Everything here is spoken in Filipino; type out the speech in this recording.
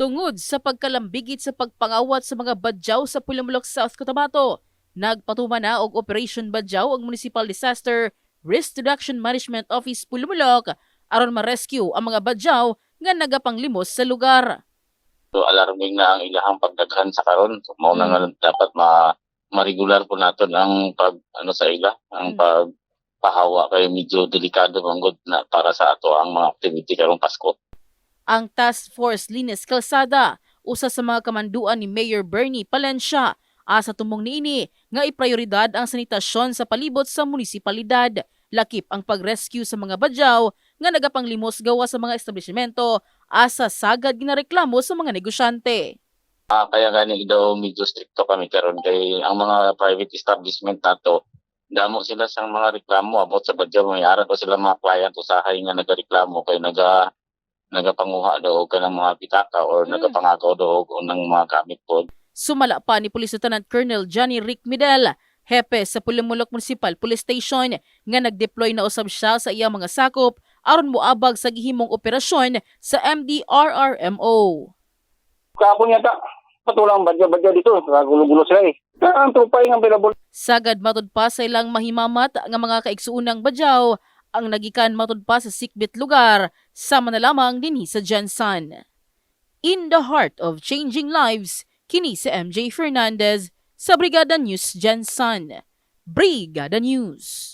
Tungod sa pagkalambigit sa pagpangawat sa mga badyaw sa Pulamulok, South Cotabato, nagpatuma na og Operation Badyaw ang Municipal Disaster Risk Reduction Management Office Pulamulok aron ma-rescue ang mga badyaw nga nagapanglimos sa lugar. So alarming na ang ilahang pagdaghan sa karon. So, mao na nga dapat ma ma-regular po naton ang pag ano sa ila, ang Mm. pagpahawa kay medyo delikado manggod na para sa ato ang mga activity karong Pasko. Ang Task Force Linis Calzada, usa sa mga kamanduan ni Mayor Bernie Palencia, asa tumong niini nga iprioridad ang sanitasyon sa palibot sa munisipalidad. Lakip ang pag-rescue sa mga badyaw nga nagapanglimos gawa sa mga establishmento asa sagad ginareklamo sa mga negosyante. Ah, kaya gani daw medyo stricto kami karon kay ang mga private establishment nato damo sila sa mga reklamo about sa badyaw may ara ko sila mga client usahay nga nagareklamo kay naga nagapanguha daw og kanang mga pitaka or Mm. nagapangagaw daw og unang mga gamit po Sumala pa ni Police Lieutenant Colonel Johnny Rick Midel, hepe sa Pulimulok Municipal Police Station nga nag-deploy na usab siya sa iyang mga sakop aron moabag sa gihimong operasyon sa MDRRMO. Kahapon yata, patulang badya-badya dito. Gulo-gulo sila eh. Ang trupay nga available. Sagad matud pa sa ilang mahimamat nga mga kaigsuunang badyaw ang nagikan matud pa sa sikbit lugar sama na lamang dinhi sa Jensan. In the heart of changing lives, kini si MJ Fernandez sa Brigada News Jensan. Brigada News.